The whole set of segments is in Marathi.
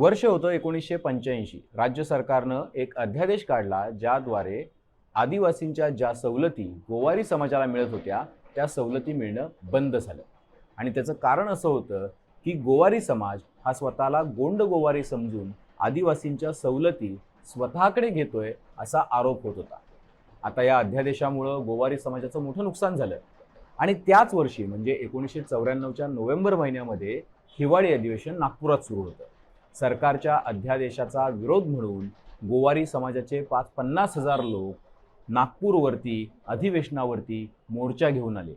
वर्ष होतं एकोणीसशे पंच्याऐंशी. राज्य सरकारनं एक अध्यादेश काढला ज्याद्वारे आदिवासींच्या ज्या सवलती गोवारी समाजाला मिळत होत्या त्या सवलती मिळणं बंद झालं. आणि त्याचं कारण असं होतं की गोवारी समाज हा स्वतःला गोंड गोवारी समजून आदिवासींच्या सवलती स्वतःकडे घेतोय असा आरोप होत होता. आता या अध्यादेशामुळं गोवारी समाजाचं मोठं नुकसान झालं. आणि त्याच वर्षी म्हणजे एकोणीसशे चौऱ्याण्णवच्या नोव्हेंबर महिन्यामध्ये हिवाळी अधिवेशन नागपुरात सुरू होतं. सरकारच्या अध्यादेशाचा विरोध म्हणून गोवारी समाजाचे पाच पन्नास हजार लोक नागपूरवरती अधिवेशनावरती मोर्चा घेऊन आले.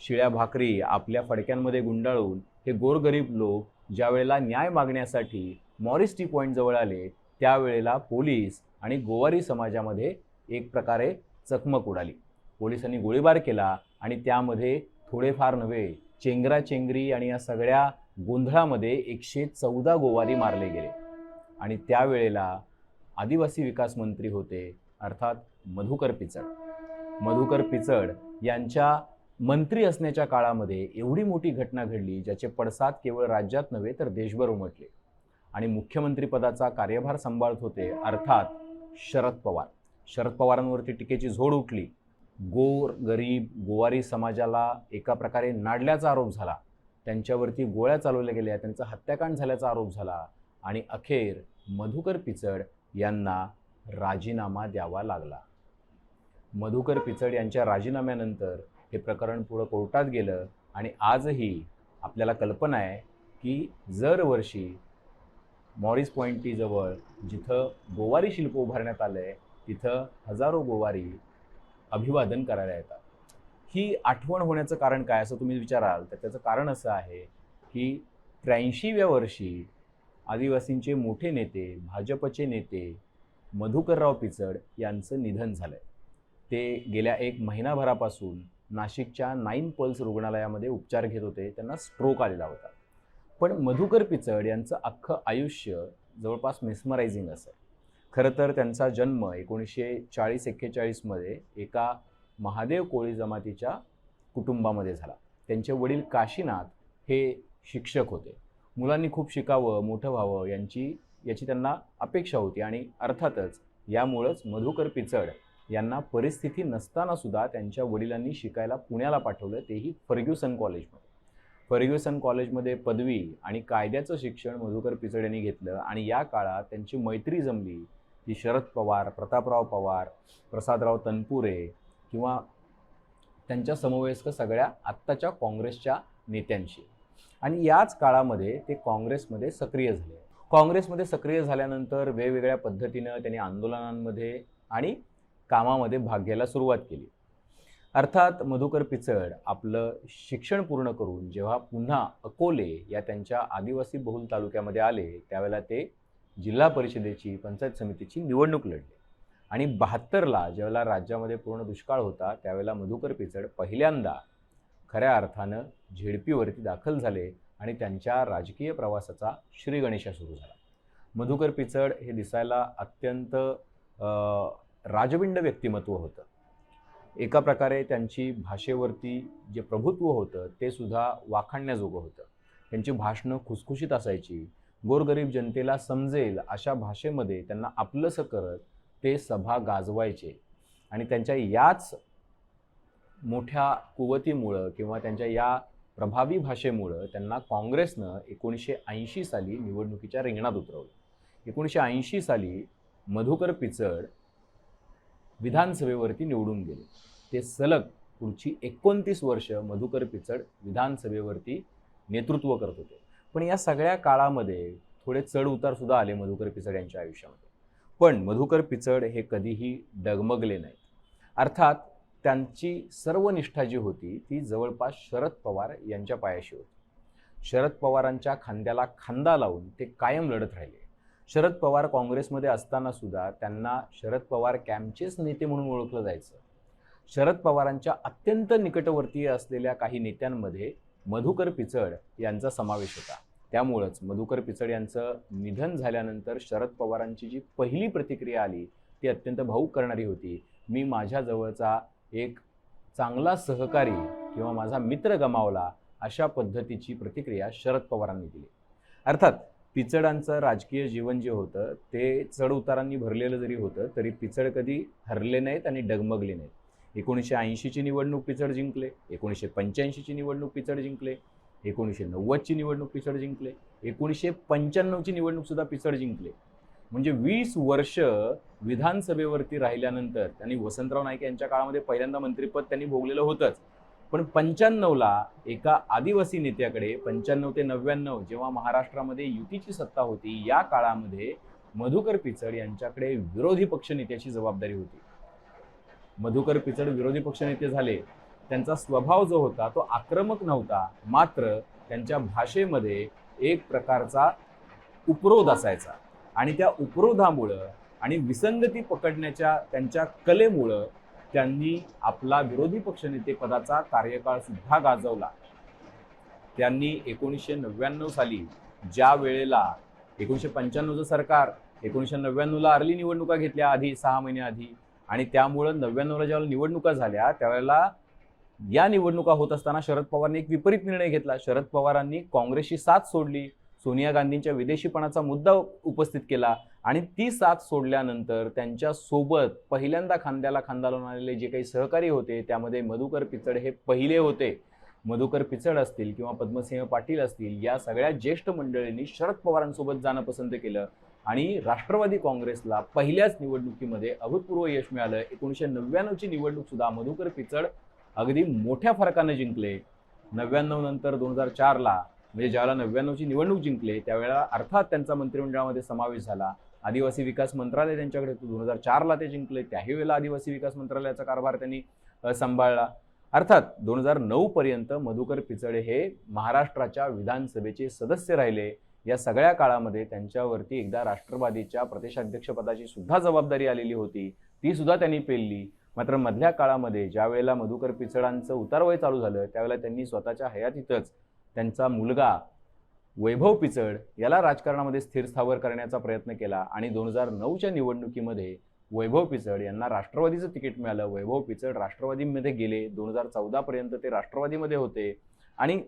शिळ्या भाकरी आपल्या फडक्यांमध्ये गुंडाळून हे गोरगरीब लोक ज्या वेळेला न्याय मागण्यासाठी मॉरिस टी पॉईंट जवळ आले त्यावेळेला पोलीस आणि गोवारी समाजामध्ये एक प्रकारे चकमक उडाली. पोलिसांनी गोळीबार केला आणि त्यामध्ये थोडेफार नव्हे चेंगराचेंगरी आणि या सगळ्या गोंधळामध्ये एकशे चौदा गोवारी मारले गेले. आणि त्यावेळेला आदिवासी विकास मंत्री होते अर्थात मधुकर पिचड. मधुकर पिचड यांच्या मंत्री असण्याच्या काळामध्ये एवढी मोठी घटना घडली ज्याचे पडसाद केवळ राज्यात नव्हे तर देशभर उमटले. आणि मुख्यमंत्रीपदाचा कार्यभार सांभाळत होते अर्थात शरद पवार. शरद पवारांवरती टीकेची झोड उठली. गोर गरीब गोवारी समाजाला एका प्रकारे नाडल्याचा आरोप झाला. त्यांच्यावरती गोळ्या चालवल्या गेल्या त्यांचा हत्याकांड झाल्याचा आरोप झाला आणि अखेर मधुकर पिचड यांना राजीनामा द्यावा लागला. मधुकर पिचड यांच्या राजीनाम्यानंतर हे प्रकरण पुढं कोर्टात गेलं आणि आजही आपल्याला कल्पना आहे की दरवर्षी मॉरिस पॉइंटीजवळ जिथं गोवारी शिल्प उभारण्यात आलं आहे तिथं हजारो गोवारी अभिवादन करायला येतात. ही आठवण होण्याचं कारण काय? असं तुम्ही विचाराल तर त्याचं कारण असं आहे की त्र्याऐंशीव्या वर्षी आदिवासींचे मोठे नेते भाजपचे नेते मधुकरराव पिचड यांचं निधन झालं ते गेल्या एक महिनाभरापासून नाशिकच्या नाईन पल्स रुग्णालयामध्ये उपचार घेत होते. त्यांना स्ट्रोक आलेला होता. पण मधुकर पिचड यांचं अख्खं आयुष्य जवळपास मेस्मरायझिंग असं खरं तर त्यांचा जन्म एकोणीसशे चाळीस एक्केचाळीसमध्ये एका महादेव कोळी जमातीच्या कुटुंबामध्ये झाला. त्यांचे वडील काशीनाथ हे शिक्षक होते. मुलांनी खूप शिकावं मोठं व्हावं यांची याची त्यांना अपेक्षा होती आणि अर्थातच यामुळंच मधुकर पिचड यांना परिस्थिती नसताना सुद्धा त्यांच्या वडिलांनी शिकायला पुण्याला पाठवलं तेही फर्ग्युसन कॉलेजमध्ये. फर्ग्युसन कॉलेजमध्ये पदवी आणि कायद्याचं शिक्षण मधुकर पिचड यांनी घेतलं आणि या काळात त्यांची मैत्री जमली ती शरद पवार प्रतापराव पवार प्रसादराव तनपुरे किंवा त्यांच्या समवयस्क सगळ्या आत्ताच्या काँग्रेसच्या नेत्यांशी. आणि याच काळामध्ये ते काँग्रेसमध्ये सक्रिय झाले. काँग्रेसमध्ये सक्रिय झाल्यानंतर वेगवेगळ्या पद्धतीनं त्यांनी आंदोलनांमध्ये आणि कामामध्ये भाग घ्यायला सुरुवात केली. अर्थात मधुकर पिचड आपलं शिक्षण पूर्ण करून जेव्हा पुन्हा अकोले या त्यांच्या आदिवासी बहुल तालुक्यामध्ये आले त्यावेळेला ते जिल्हा परिषदेची पंचायत समितीची निवडणूक लढले. आणि बहात्तरला ज्यावेळेला राज्यामध्ये पूर्ण दुष्काळ होता त्यावेळेला मधुकर पिचड पहिल्यांदा खऱ्या अर्थानं झेडपीवरती दाखल झाले आणि त्यांच्या राजकीय प्रवासाचा श्रीगणेशा सुरू झाला. मधुकर पिचड हे दिसायला अत्यंत राजविंड व्यक्तिमत्व होतं. एका प्रकारे त्यांची भाषेवरती जे प्रभुत्व होतं ते सुद्धा वाखाणण्याजोगं होतं. त्यांची भाषणं खुसखुशीत असायची. गोरगरीब जनतेला समजेल अशा भाषेमध्ये त्यांना आपलंसं करत ते सभा गाजवायचे. आणि त्यांच्या याच मोठ्या कुवतीमुळं किंवा त्यांच्या या प्रभावी भाषेमुळं त्यांना काँग्रेसनं एकोणीसशे ऐंशी साली निवडणुकीच्या रिंगणात उतरवलं. एकोणीसशे ऐंशी साली मधुकर पिचड विधानसभेवरती निवडून गेले. ते सलग पुढची एकोणतीस वर्ष मधुकर पिचड विधानसभेवरती नेतृत्व करत होते. पण या सगळ्या काळामध्ये थोडे चढ उतारसुद्धा आले मधुकर पिचड यांच्या आयुष्यामध्ये. पण मधुकर पिचड हे कधीही डगमगले नाहीत. अर्थात त्यांची सर्व निष्ठा जी होती ती जवळपास शरद पवार यांच्या पायाशी होती. शरद पवारांच्या खांद्याला खांदा लावून ते कायम लढत राहिले. शरद पवार काँग्रेसमध्ये असताना सुद्धा त्यांना शरद पवार कॅम्पचेच नेते म्हणून ओळखलं जायचं. शरद पवारांच्या अत्यंत निकटवर्तीय असलेल्या काही नेत्यांमध्ये मधुकर पिचड यांचा समावेश होता. त्यामुळंच मधुकर पिचड यांचं निधन झाल्यानंतर शरद पवारांची जी पहिली प्रतिक्रिया आली ती अत्यंत भाऊक करणारी होती. मी माझ्या जवळचा एक चांगला सहकारी किंवा माझा मित्र गमावला अशा पद्धतीची प्रतिक्रिया शरद पवारांनी दिली. अर्थात पिचडांचं राजकीय जीवन जे होतं ते चढ उतारांनी भरलेलं जरी होतं तरी पिचड कधी हरले नाहीत आणि डगमगले नाहीत. एकोणीसशे ऐंशीची निवडणूक पिचड जिंकले एकोणीसशे पंच्याऐंशीची निवडणूक पिचड जिंकले. एकोणीसशे नव्वदची निवडणूक पिचड जिंकले. एकोणीसशे पंच्याण्णवची निवडणूक सुद्धा पिचड जिंकले. म्हणजे वीस वर्ष विधानसभेवरती राहिल्यानंतर त्यांनी वसंतराव नाईक यांच्या काळामध्ये पहिल्यांदा मंत्रिपद त्यांनी भोगलेलं होतंच. पण पंच्याण्णवला एका आदिवासी नेत्याकडे पंच्याण्णव ते नव्याण्णव जेव्हा महाराष्ट्रामध्ये युतीची सत्ता होती या काळामध्ये मधुकर पिचड यांच्याकडे विरोधी पक्षनेत्याची जबाबदारी होती. मधुकर पिचड विरोधी पक्षनेते झाले. त्यांचा स्वभाव जो होता तो आक्रमक नव्हता. मात्र त्यांच्या भाषेमध्ये एक प्रकारचा उपरोध असायचा. आणि त्या उपरोधामुळं आणि विसंगती पकडण्याच्या त्यांच्या कलेमुळं त्यांनी आपला विरोधी पक्षनेते पदाचा कार्यकाळ सुद्धा गाजवला. त्यांनी एकोणीसशे नव्याण्णव साली ज्या वेळेला एकोणीसशे पंच्याण्णवचं सरकार एकोणीसशे नव्याण्णवला अर्ली निवडणुका घेतल्या आधी सहा महिन्याआधी आणि त्यामुळं नव्याण्णवला ज्यावेळेला निवडणुका झाल्या त्यावेळेला या निवडणुका होत असताना शरद पवारांनी एक विपरीत निर्णय घेतला. शरद पवारांनी काँग्रेसची साथ सोडली. सोनिया गांधींच्या विदेशीपणाचा मुद्दा उपस्थित केला आणि ती साथ सोडल्यानंतर त्यांच्यासोबत पहिल्यांदा खांद्याला खांदा लावून आलेले जे काही सहकारी होते त्यामध्ये मधुकर पिचड हे पहिले होते. मधुकर पिचड असतील किंवा पद्मसिंह पाटील असतील या सगळ्या ज्येष्ठ मंडळींनी शरद पवारांसोबत जाणं पसंत केलं आणि राष्ट्रवादी काँग्रेसला पहिल्याच निवडणुकीमध्ये अभूतपूर्व यश मिळालं. एकोणीसशे नव्याण्णवची निवडणूक सुद्धा मधुकर पिचड अगदी मोठ्या फरकानं जिंकले. नव्याण्णव नंतर दोन हजार चारला म्हणजे ज्यावेळेला नव्याण्णवची निवडणूक जिंकले त्यावेळेला अर्थात त्यांचा मंत्रिमंडळामध्ये समावेश झाला. आदिवासी विकास मंत्रालय त्यांच्याकडे दोन हजार चारला ते जिंकले. त्याही वेळेला आदिवासी विकास मंत्रालयाचा कारभार त्यांनी सांभाळला. अर्थात दोन हजार नऊपर्यंत मधुकर पिचडे हे महाराष्ट्राच्या विधानसभेचे सदस्य राहिले. या सगळ्या काळामध्ये त्यांच्यावरती एकदा राष्ट्रवादीच्या प्रदेशाध्यक्षपदाची सुद्धा जबाबदारी आलेली होती. ती सुद्धा त्यांनी पेलली. मात्र मधल्या काळामध्ये ज्या वेळेला मधुकर पिचडांचं उतारवय चालू झालं त्यावेळेला त्यांनी स्वतःच्या हयातीतच त्यांचा मुलगा वैभव पिचड याला राजकारणामध्ये स्थिर स्थावर करण्याचा प्रयत्न केला आणि दोन हजार नऊच्या निवडणुकीमध्ये वैभव पिचड यांना राष्ट्रवादीचं तिकीट मिळालं. वैभव पिचड राष्ट्रवादीमध्ये गेले. दोन हजार चौदापर्यंत ते राष्ट्रवादीमध्ये होते. आणि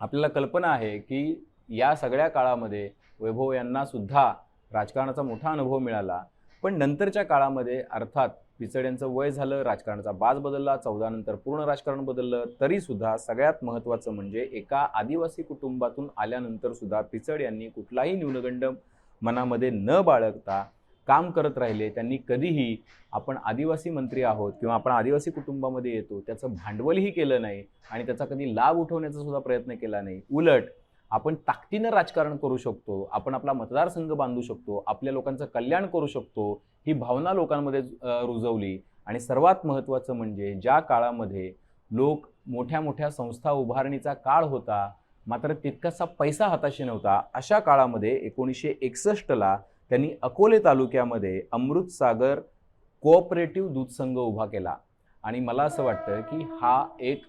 आपल्याला कल्पना आहे की या सगळ्या काळामध्ये वैभव यांना सुद्धा राजकारणाचा मोठा अनुभव मिळाला. पण नंतरच्या काळामध्ये अर्थात पिचड यांचं वय झालं राजकारणाचा बाज बदलला चौदा नंतर पूर्ण राजकारण बदललं तरी सुद्धा सगळ्यात महत्त्वाचं म्हणजे एका आदिवासी कुटुंबातून आल्यानंतर सुद्धा पिचड यांनी कुठलाही न्यूनगंड मनामध्ये न बाळगता काम करत राहिले. त्यांनी कधीही आपण आदिवासी मंत्री आहोत किंवा आपण आदिवासी कुटुंबामध्ये येतो त्याचं भांडवलही केलं नाही आणि त्याचा कधी लाभ उठवण्याचा सुद्धा प्रयत्न केला नाही. उलट आपण ताकदीनं राजकारण करू शकतो आपण आपला मतदारसंघ बांधू शकतो आपल्या लोकांचं कल्याण करू शकतो ही भावना लोकांमध्ये रुजवली. आणि सर्वात महत्त्वाचं म्हणजे ज्या काळामध्ये लोक मोठ्या मोठ्या संस्था उभारणीचा काळ होता मात्र तितकासा पैसा हाताशी नव्हता. अशा काळामध्ये एकोणीसशे एकसष्टला त्यांनी अकोले तालुक्यामध्ये अमृतसागर कोऑपरेटिव्ह दूध संघ उभा केला. आणि मला असं वाटतं की हा एक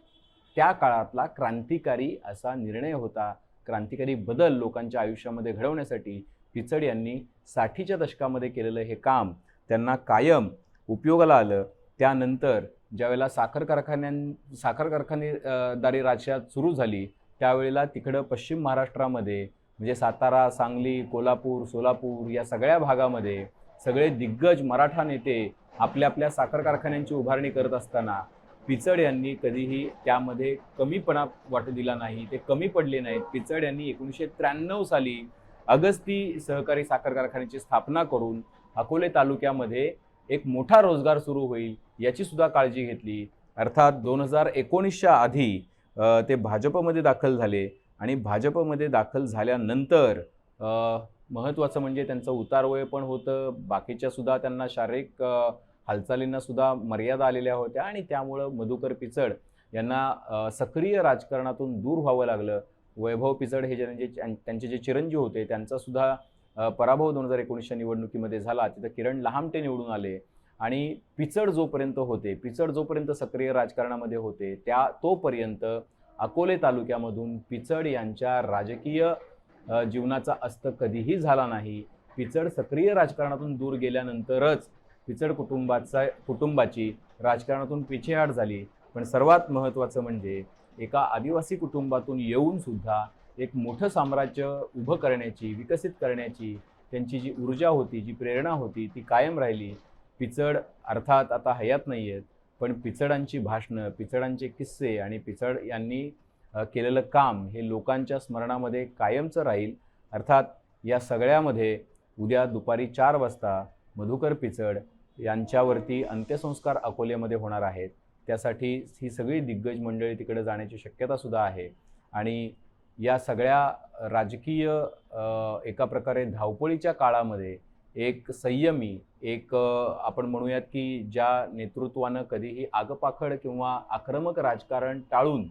त्या काळातला क्रांतिकारी असा निर्णय होता. क्रांतिकारी बदल लोकांच्या आयुष्यामध्ये घडवण्यासाठी पिचड यांनी साठीच्या दशकामध्ये केलेलं हे काम त्यांना कायम उपयोगाला आलं. त्यानंतर ज्यावेळेला साखर कारखान्यां साखर कारखानेदारी राज्यात सुरू झाली त्यावेळेला तिकडं पश्चिम महाराष्ट्रामध्ये म्हणजे सातारा सांगली कोल्हापूर सोलापूर या सगळ्या भागामध्ये सगळे दिग्गज मराठा नेते आपल्या आपल्या साखर कारखान्यांची उभारणी करत असताना पिचड यांनी कधीही त्यामध्ये कमीपणा वाटू दिला नाही ते कमी पडले नाहीत. पिचड यांनी एकोणीसशे त्र्याण्णव साली अगस्ती सहकारी साखर कारखान्याची स्थापना करून अकोले तालुक्यामध्ये एक मोठा रोजगार सुरू होईल याची सुद्धा काळजी घेतली. अर्थात दोन हजार एकोणीसच्या आधी ते भाजपमध्ये दाखल झाले आणि भाजपमध्ये दाखल झाल्यानंतर महत्त्वाचं म्हणजे त्यांचं उतारवय पण होतं. बाकीच्या सुद्धा त्यांना शारीरिक हालचालींना सुद्धा मर्यादा आलेल्या होत्या आणि त्यामुळं मधुकर पिचड यांना सक्रिय राजकारणातून दूर व्हावं लागलं. वैभव पिचड हे ज्यांचे त्यांचे जे चिरंजीव होते त्यांचा सुद्धा पराभव दोन हजार एकोणीसच्या निवडणुकीमध्ये झाला. तिथं किरण लहामटे निवडून आले आणि पिचड जोपर्यंत होते पिचड जोपर्यंत सक्रिय राजकारणामध्ये होते त्या तोपर्यंत अकोले तालुक्यामधून पिचड यांच्या राजकीय जीवनाचा अस्त कधीही झाला नाही. पिचड सक्रिय राजकारणातून दूर गेल्यानंतरच पिचड कुटुंबाचा कुटुंबाची राजकारणातून पिछेहाट झाली. पण सर्वात महत्त्वाचं म्हणजे एका आदिवासी कुटुंबातून येऊन सुद्धा एक मोठं साम्राज्य उभं करण्याची विकसित करण्याची त्यांची जी ऊर्जा होती जी प्रेरणा होती ती कायम राहिली. पिचड अर्थात आता हयात नाही आहेत पण पिचडांची भाषणं पिचडांचे किस्से आणि पिचड यांनी केलेलं काम हे लोकांच्या स्मरणामध्ये कायमचं राहील. अर्थात या सगळ्यामध्ये उद्या दुपारी चार वाजता मधुकर पिचड यांच्यावरती अंत्यसंस्कार अकोल्यामध्ये होणार आहेत. त्यासाठी ही सगळी दिग्गज मंडळी तिकडे जाण्याची शक्यता सुद्धा आहे. आणि या सगळ्या राजकीय एका प्रकारे धावपळीच्या काळामध्ये एक संयमी एक आपण म्हणूयात की ज्या नेतृत्वानं कधीही आगपाखड किंवा आक्रमक राजकारण टाळून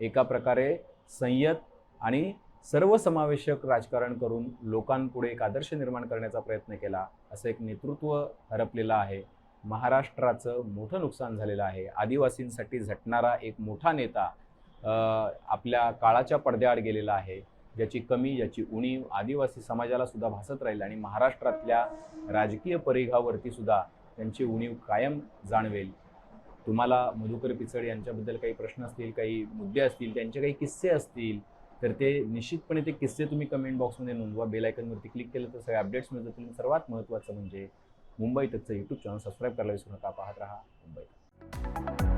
एका प्रकारे संयत आणि सर्वसमावेशक राजकारण करून लोकांपुढे एक आदर्श निर्माण करण्याचा प्रयत्न केला असं एक नेतृत्व हरपलेलं आहे. महाराष्ट्राचं मोठं नुकसान झालेलं आहे. आदिवासींसाठी झटणारा एक मोठा नेता आपल्या काळाच्या पडद्याआड गेलेला आहे. ज्याची कमी ज्याची उणीव आदिवासी समाजाला सुद्धा भासत राहील आणि महाराष्ट्रातल्या राजकीय परिघावरती सुद्धा त्यांची उणीव कायम जाणवेल. तुम्हाला मधुकर पिचड यांच्याबद्दल काही प्रश्न असतील काही मुद्दे असतील त्यांचे काही किस्से असतील तर ते निश्चितपणे ते किस्से तुम्ही कमेंट बॉक्समध्ये नोंदवा. बेल आयकनवरती क्लिक केलं तर सगळे अपडेट्स मिळत जातील. सर्वात महत्त्वाचं म्हणजे मुंबई तकचं यूट्यूब चॅनल सबस्क्राईब करायला विसरू नका. पाहत राहा मुंबई